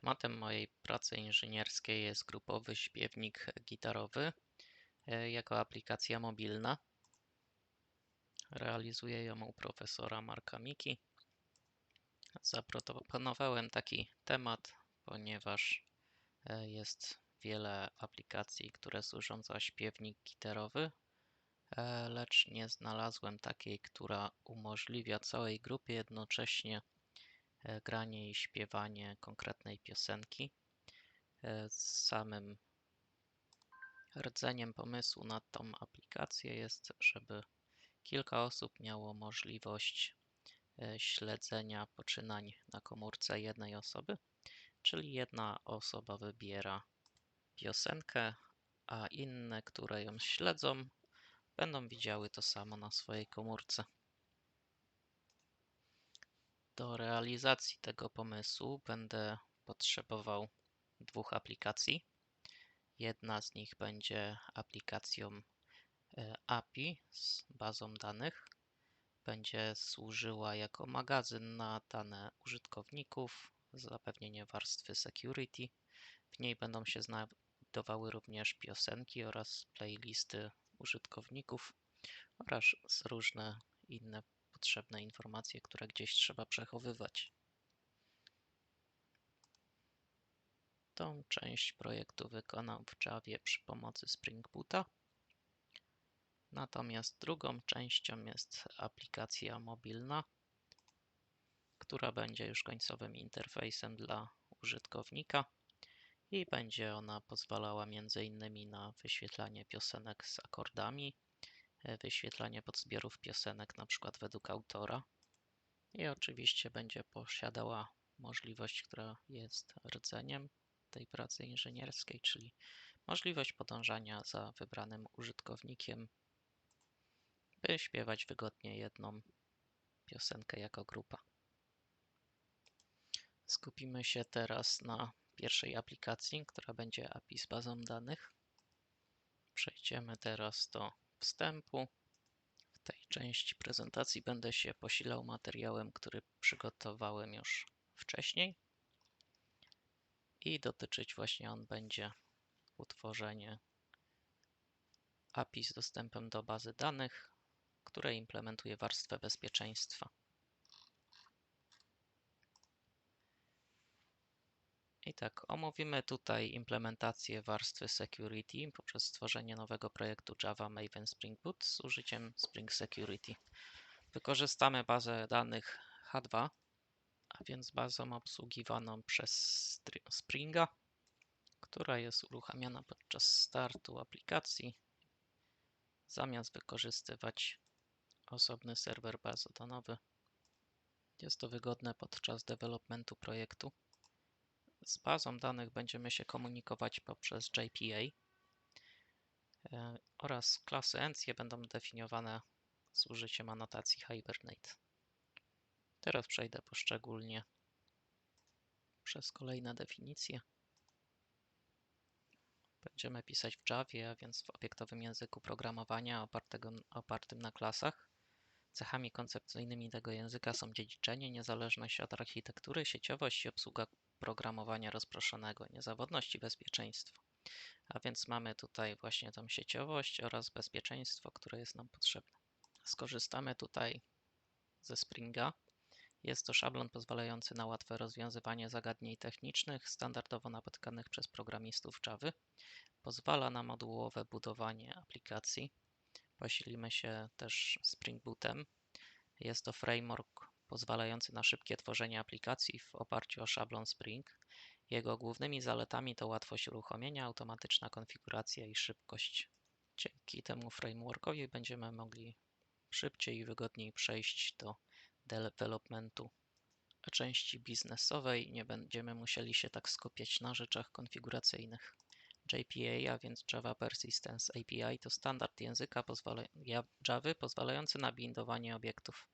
Tematem mojej pracy inżynierskiej jest grupowy śpiewnik gitarowy e, jako aplikacja mobilna. Realizuję ją u profesora Marka Miki. Zaproponowałem taki temat, ponieważ e, jest wiele aplikacji, które służą za śpiewnik gitarowy, e, lecz nie znalazłem takiej, która umożliwia całej grupie jednocześnie granie i śpiewanie konkretnej piosenki. E, samym rdzeniem pomysłu na tą aplikację jest, żeby kilka osób miało możliwość e, śledzenia poczynań na komórce jednej osoby, czyli jedna osoba wybiera piosenkę, a inne, które ją śledzą, będą widziały to samo na swojej komórce. Do realizacji tego pomysłu będę potrzebował dwóch aplikacji. Jedna z nich będzie aplikacją e, API z bazą danych. Będzie służyła jako magazyn na dane użytkowników, zapewnienie warstwy security. W niej będą się znajdowały również piosenki oraz playlisty użytkowników oraz różne inne potrzebne informacje, które gdzieś trzeba przechowywać. Tą część projektu wykonam w Javie przy pomocy Spring Boota. Natomiast drugą częścią jest aplikacja mobilna, która będzie już końcowym interfejsem dla użytkownika i będzie ona pozwalała m.in. na wyświetlanie piosenek z akordami, wyświetlanie podzbiorów piosenek, na przykład według autora. I oczywiście będzie posiadała możliwość, która jest rdzeniem tej pracy inżynierskiej, czyli możliwość podążania za wybranym użytkownikiem, by śpiewać wygodnie jedną piosenkę jako grupa. Skupimy się teraz na pierwszej aplikacji, która będzie API z bazą danych. Przejdziemy teraz do wstępu. W tej części prezentacji będę się posilał materiałem, który przygotowałem już wcześniej i dotyczyć właśnie on będzie utworzenie API z dostępem do bazy danych, które implementuje warstwę bezpieczeństwa. I tak, omówimy tutaj implementację warstwy security poprzez stworzenie nowego projektu Java Maven Spring Boot z użyciem Spring Security. Wykorzystamy bazę danych H2, a więc bazą obsługiwaną przez Springa, która jest uruchamiana podczas startu aplikacji, zamiast wykorzystywać osobny serwer bazodonowy. Jest to wygodne podczas developmentu projektu. Z bazą danych będziemy się komunikować poprzez JPA e, oraz klasy encje będą definiowane z użyciem anotacji Hibernate. Teraz przejdę poszczególnie przez kolejne definicje. Będziemy pisać w Javie, a więc w obiektowym języku programowania opartego, opartym na klasach. Cechami koncepcyjnymi tego języka są dziedziczenie, niezależność od architektury, sieciowość i obsługa programowania rozproszonego, niezawodność i bezpieczeństwo. A więc mamy tutaj właśnie tą sieciowość oraz bezpieczeństwo, które jest nam potrzebne. Skorzystamy tutaj ze Springa. Jest to szablon pozwalający na łatwe rozwiązywanie zagadnień technicznych, standardowo napotykanych przez programistów Java. Pozwala na modułowe budowanie aplikacji. Posilimy się też Spring Bootem. Jest to framework pozwalający na szybkie tworzenie aplikacji w oparciu o szablon Spring. Jego głównymi zaletami to łatwość uruchomienia, automatyczna konfiguracja i szybkość. Dzięki temu frameworkowi będziemy mogli szybciej i wygodniej przejść do developmentu części biznesowej. Nie będziemy musieli się tak skupiać na rzeczach konfiguracyjnych. JPA, a więc Java Persistence API, to standard języka pozwala Java pozwalający na bindowanie obiektów.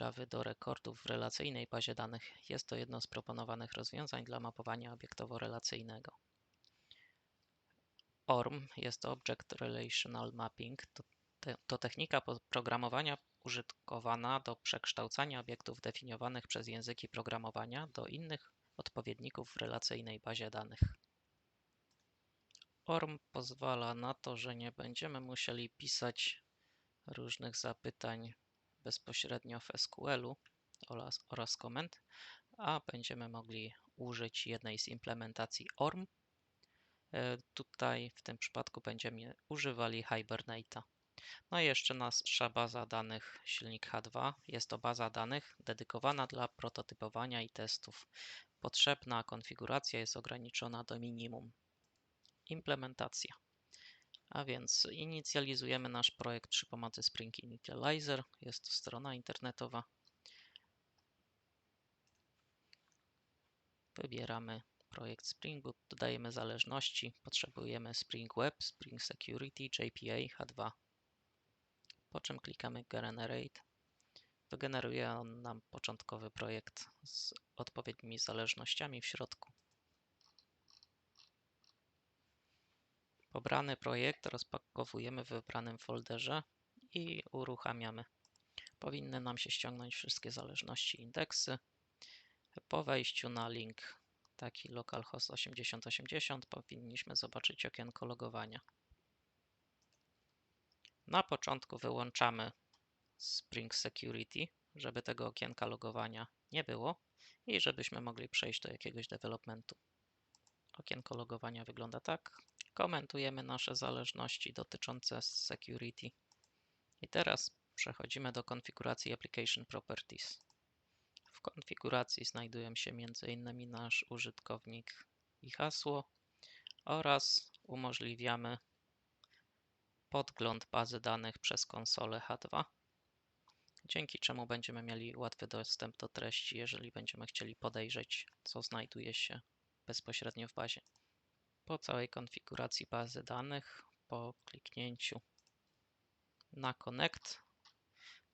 Java do rekordów w relacyjnej bazie danych. Jest to jedno z proponowanych rozwiązań dla mapowania obiektowo-relacyjnego. ORM jest to Object Relational Mapping. To, te, to technika programowania użytkowana do przekształcania obiektów definiowanych przez języki programowania do innych odpowiedników w relacyjnej bazie danych. ORM pozwala na to, że nie będziemy musieli pisać różnych zapytań bezpośrednio w SQL-u oraz, oraz komend, a będziemy mogli użyć jednej z implementacji ORM. E, tutaj w tym przypadku będziemy używali Hibernate'a. No i jeszcze nasza baza danych silnik H2. Jest to baza danych dedykowana dla prototypowania i testów. Potrzebna konfiguracja jest ograniczona do minimum. Implementacja. A więc inicjalizujemy nasz projekt przy pomocy Spring Initializer. Jest to strona internetowa. Wybieramy projekt Spring Boot, dodajemy zależności. Potrzebujemy Spring Web, Spring Security, JPA, H2. Po czym klikamy Generate. Wygeneruje on nam początkowy projekt z odpowiednimi zależnościami w środku. Pobrany projekt rozpakowujemy w wybranym folderze i uruchamiamy. Powinny nam się ściągnąć wszystkie zależności indeksy. Po wejściu na link taki localhost 8080 powinniśmy zobaczyć okienko logowania. Na początku wyłączamy Spring Security, żeby tego okienka logowania nie było i żebyśmy mogli przejść do jakiegoś developmentu. Okienko logowania wygląda tak. Komentujemy nasze zależności dotyczące security. I teraz przechodzimy do konfiguracji Application Properties. W konfiguracji znajdują się m.in. nasz użytkownik i hasło oraz umożliwiamy podgląd bazy danych przez konsolę H2, dzięki czemu będziemy mieli łatwy dostęp do treści, jeżeli będziemy chcieli podejrzeć, co znajduje się bezpośrednio w bazie. Po całej konfiguracji bazy danych, po kliknięciu na Connect,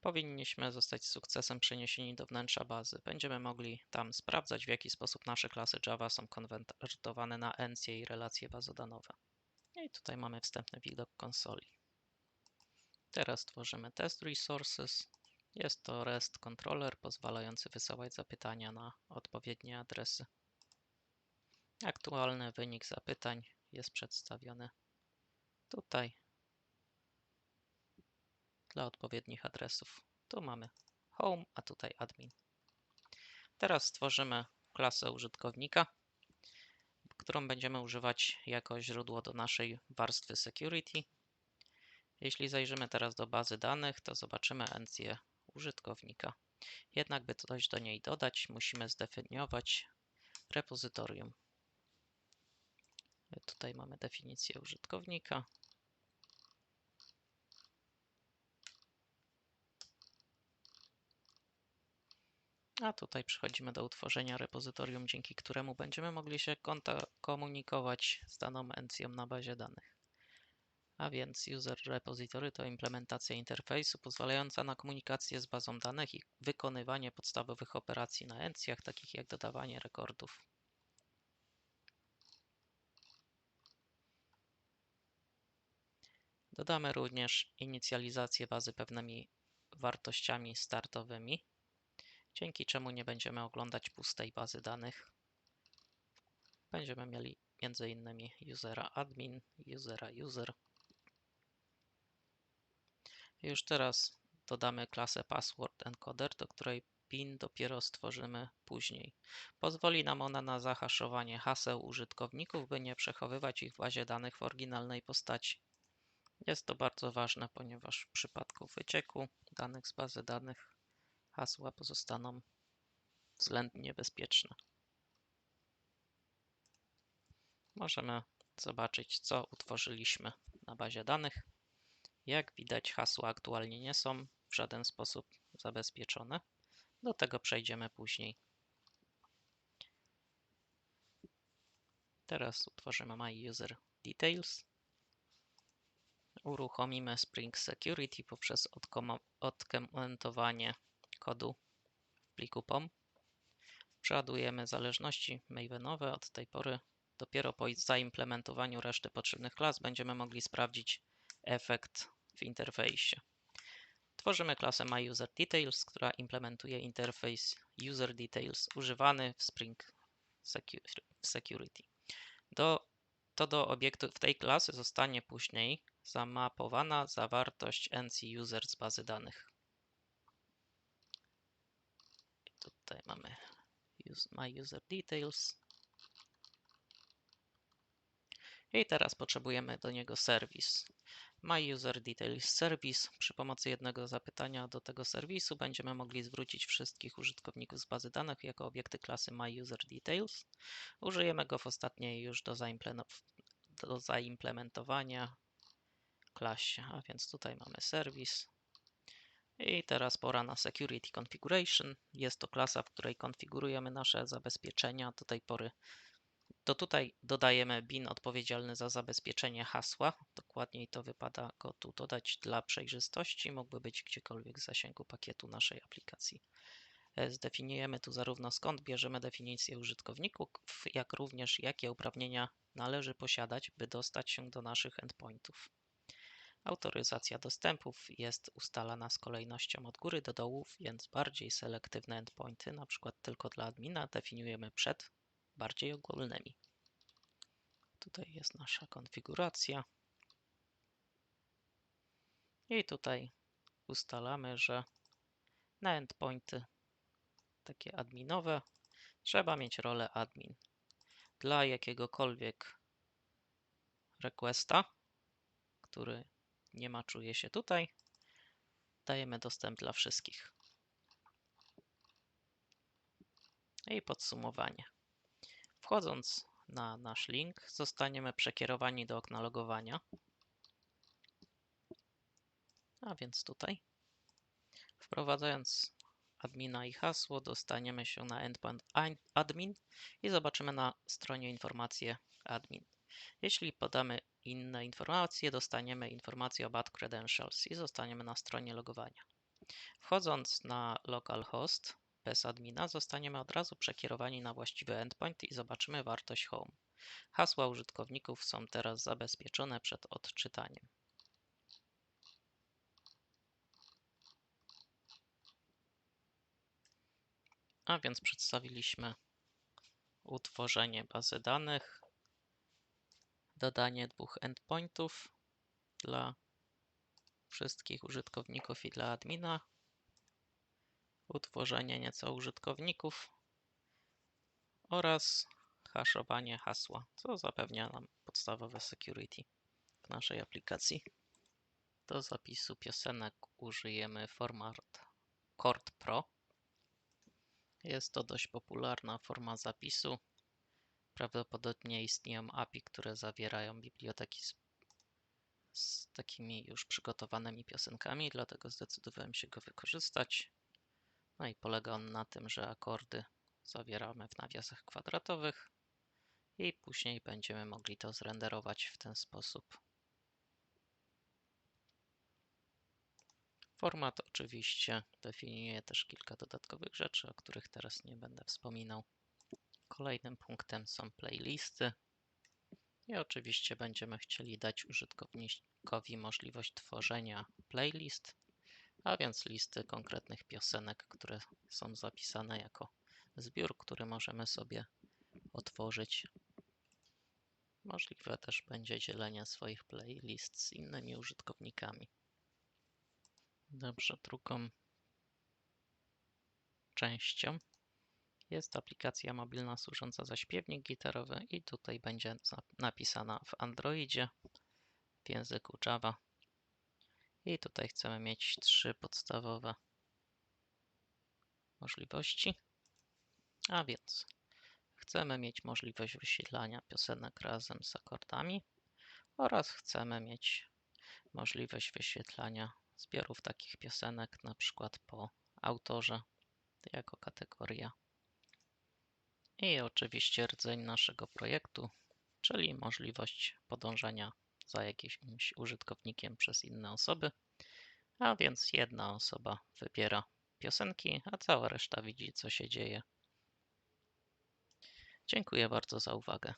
powinniśmy zostać z sukcesem przeniesieni do wnętrza bazy. Będziemy mogli tam sprawdzać, w jaki sposób nasze klasy Java są konwertowane na encje i relacje bazodanowe. I tutaj mamy wstępny widok konsoli. Teraz tworzymy test resources. Jest to REST controller pozwalający wysyłać zapytania na odpowiednie adresy. Aktualny wynik zapytań jest przedstawiony tutaj dla odpowiednich adresów. Tu mamy home, a tutaj admin. Teraz stworzymy klasę użytkownika którą będziemy używać jako źródło do naszej warstwy security. Jeśli zajrzymy teraz do bazy danych, to zobaczymy encję użytkownika. Jednak by coś do niej dodać, musimy zdefiniować repozytorium. Tutaj mamy definicję użytkownika. A tutaj przechodzimy do utworzenia repozytorium, dzięki któremu będziemy mogli się komunikować z daną encją na bazie danych. A więc User Repository to implementacja interfejsu pozwalająca na komunikację z bazą danych i wykonywanie podstawowych operacji na encjach, takich jak dodawanie rekordów. Dodamy również inicjalizację bazy pewnymi wartościami startowymi dzięki czemu nie będziemy oglądać pustej bazy danych. Będziemy mieli m.in. usera admin, usera user. Już teraz dodamy klasę password encoder, do której PIN dopiero stworzymy później. Pozwoli nam ona na zahaszowanie haseł użytkowników, by nie przechowywać ich w bazie danych w oryginalnej postaci. Jest to bardzo ważne, ponieważ w przypadku wycieku danych z bazy danych hasła pozostaną względnie bezpieczne. Możemy zobaczyć, co utworzyliśmy na bazie danych. Jak widać, hasła aktualnie nie są w żaden sposób zabezpieczone. Do tego przejdziemy później. Teraz utworzymy My User Details. Uruchomimy Spring Security poprzez odkomentowanie kodu w pliku POM. Przeładujemy zależności Mavenowe. Od tej pory dopiero po zaimplementowaniu reszty potrzebnych klas będziemy mogli sprawdzić efekt w interfejsie. Tworzymy klasę MyUserDetails, która implementuje interfejs UserDetails używany w Spring security. Do, to do obiektu w tej klasy zostanie później zamapowana zawartość NC user z bazy danych. I tutaj mamy use, my user details. I teraz potrzebujemy do niego serwis. My user details service. Przy pomocy jednego zapytania do tego serwisu będziemy mogli zwrócić wszystkich użytkowników z bazy danych jako obiekty klasy my user details. Użyjemy go w ostatniej już do, do zaimplementowania klasie. A więc tutaj mamy serwis. I teraz pora na Security Configuration. Jest to klasa, w której konfigurujemy nasze zabezpieczenia. Do tej pory to tutaj dodajemy bin odpowiedzialny za zabezpieczenie hasła. Dokładniej to wypada go tu dodać dla przejrzystości. Mógłby być gdziekolwiek w zasięgu pakietu naszej aplikacji. E, Zdefiniujemy tu zarówno skąd bierzemy definicję użytkowników, jak również jakie uprawnienia należy posiadać, by dostać się do naszych endpointów. Autoryzacja dostępów jest ustalana z kolejnością od góry do dołu, więc bardziej selektywne endpointy, np. tylko dla admina, definiujemy przed bardziej ogólnymi. Tutaj jest nasza konfiguracja. I tutaj ustalamy, że na endpointy takie adminowe trzeba mieć rolę admin. Dla jakiegokolwiek requesta, który nie maczuje się tutaj, dajemy dostęp dla wszystkich. I podsumowanie. Wchodząc na nasz link, zostaniemy przekierowani do okna logowania. A więc tutaj. Wprowadzając admina i hasło, dostaniemy się na endpoint admin i zobaczymy na stronie informację admin. Jeśli podamy inne informacje, dostaniemy informację o bad credentials i zostaniemy na stronie logowania. Wchodząc na localhost bez admina, zostaniemy od razu przekierowani na właściwy endpoint i zobaczymy wartość home. Hasła użytkowników są teraz zabezpieczone przed odczytaniem. A więc przedstawiliśmy utworzenie bazy danych, dodanie dwóch endpointów dla wszystkich użytkowników i dla admina, utworzenie nieco użytkowników oraz haszowanie hasła, co zapewnia nam podstawowe security w naszej aplikacji. Do zapisu piosenek użyjemy format Chord Pro. Jest to dość popularna forma zapisu. Prawdopodobnie istnieją API, które zawierają biblioteki z, z takimi już przygotowanymi piosenkami, dlatego zdecydowałem się go wykorzystać. No i polega on na tym, że akordy zawieramy w nawiasach kwadratowych i później będziemy mogli to zrenderować w ten sposób. Format oczywiście definiuje też kilka dodatkowych rzeczy, o których teraz nie będę wspominał. Kolejnym punktem są playlisty. I oczywiście będziemy chcieli dać użytkownikowi możliwość tworzenia playlist, a więc listy konkretnych piosenek, które są zapisane jako zbiór, który możemy sobie otworzyć. Możliwe też będzie dzielenie swoich playlist z innymi użytkownikami. Dobrze, drugą częścią jest aplikacja mobilna służąca za śpiewnik gitarowy i tutaj będzie napisana w Androidzie w języku Java. I tutaj chcemy mieć trzy podstawowe możliwości. A więc chcemy mieć możliwość wyświetlania piosenek razem z akordami oraz chcemy mieć możliwość wyświetlania zbiorów takich piosenek, na przykład po autorze jako kategoria. I oczywiście rdzeń naszego projektu, czyli możliwość podążania za jakimś użytkownikiem przez inne osoby. A więc jedna osoba wybiera piosenki, a cała reszta widzi, co się dzieje. Dziękuję bardzo za uwagę.